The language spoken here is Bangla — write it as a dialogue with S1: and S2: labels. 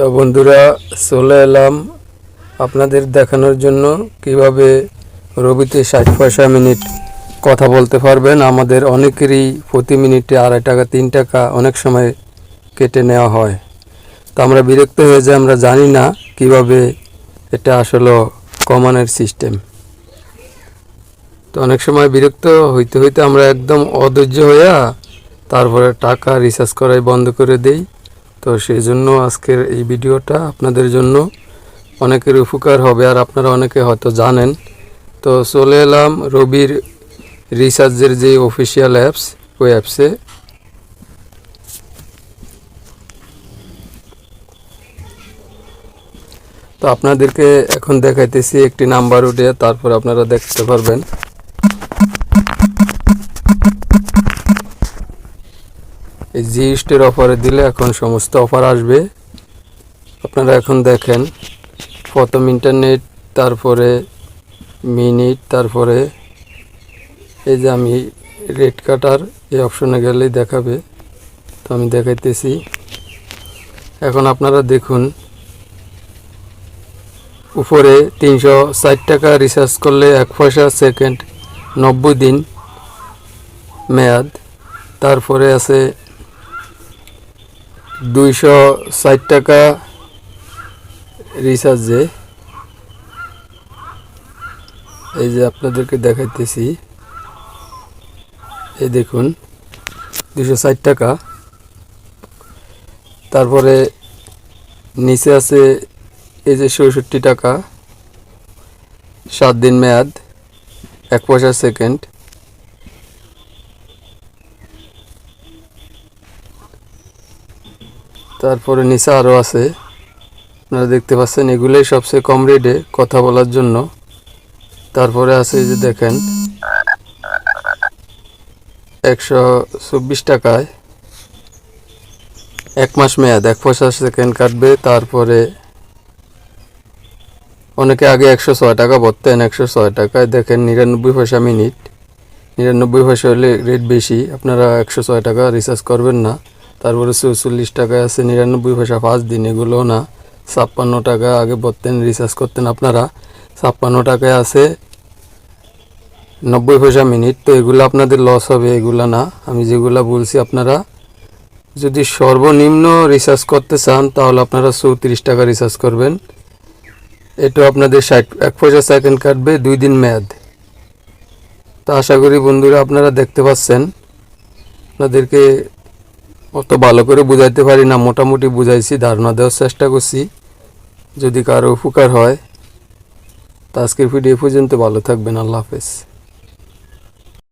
S1: তো বন্ধুরা, চলে এলাম আপনাদের দেখানোর জন্য কীভাবে রবিতে ষাট পয়সা মিনিট কথা বলতে পারবেন। আমাদের অনেকেরই প্রতি মিনিটে আড়াই টাকা, তিন টাকা অনেক সময় কেটে নেওয়া হয়। তো আমরা বিরক্ত হয়ে যাই, আমরা জানি না কীভাবে এটা আসলে কমানোর সিস্টেম। তো অনেক সময় বিরক্ত হইতে হইতে আমরা একদম অধৈর্য হইয়া তারপরে টাকা রিচার্জ করাই বন্ধ করে দেই। তো সেই জন্য আজকের এই ভিডিওটা আপনাদের জন্য অনেকের উপকার হবে, আর আপনারা অনেকে হয়তো জানেন। তো চলে এলাম রবির রিচার্জের যে অফিসিয়াল অ্যাপস ওই অ্যাপসে তো আপনাদেরকে এখন দেখাইতেছি একটি নাম্বার উঠে, তারপর আপনারা দেখতে পারবেন। এই জি স্টের অফারে দিলে এখন সমস্ত অফার আসবে। আপনারা এখন দেখেন, প্রথম ইন্টারনেট তারপরে মিনিট তারপরে এই যে আমি রেড কাটার এই অপশনে গেলেই দেখাবে। তো আমি দেখাইতেছি। এখন আপনারা দেখুন, উপরে তিনশো ষাট টাকা রিচার্জ করলে এক পয়সা সেকেন্ড নব্বই দিন মেয়াদ। তারপরে আছে দুইশো ষাট টাকা রিচার্জে এই যে আপনাদেরকে দেখাইতেছি। এই দেখুন দুশো ষাট টাকা। তারপরে নিচে আছে এই যে চৌষট্টি টাকা। সাত দিন মেয়াদ, এক পয়সা সেকেন্ড তারপরে নিচে আরও আছে। আপনারা দেখতে পাচ্ছেন, এগুলোই সবচেয়ে কম রেটে কথা বলার জন্য। তারপরে আছে যে দেখেন, একশো চব্বিশ টাকায়। এক মাস মেয়াদ, এক পয়সা সেকেন্ড কাটবে, তারপরে অনেকে আগে একশো ছয় টাকা ভরতেন একশো ছয় টাকায়। দেখেন, নিরানব্বই পয়সা মিনিট নিরানব্বই পয়সা হলে রেট বেশি, আপনারা একশো ছয় টাকা রিচার্জ করবেন না। তারপরে চৌচল্লিশ টাকায় আছে নিরানব্বই পয়সা পাঁচ দিন এগুলো না। ছাপ্পান্ন টাকা আগে ভরতেন রিচার্জ করতেন আপনারা। ছাপ্পান্ন টাকায় আছে নব্বই পয়সা মিনিট তো এগুলো আপনাদের লস হবে, এগুলো না। আমি যেগুলো বলছি আপনারা, যদি সর্বনিম্ন রিচার্জ করতে চান, তাহলে আপনারা চৌত্রিশ টাকা রিচার্জ করবেন। এটা আপনাদের ষাট, এক পয়সা সেকেন্ড কাটবে, দুই দিন মেয়াদ। তা আশা করি বন্ধুরা আপনারা দেখতে পাচ্ছেন। আপনাদেরকে অত ভালো করে বুঝাইতে পারি না, মোটামুটি বুঝাইছি, ধারণা দেওয়ার চেষ্টা করছি। যদি কারও উপকার হয়, তো আজকের ভিডিও পর্যন্ত, ভালো থাকবেন, আল্লাহ হাফেজ।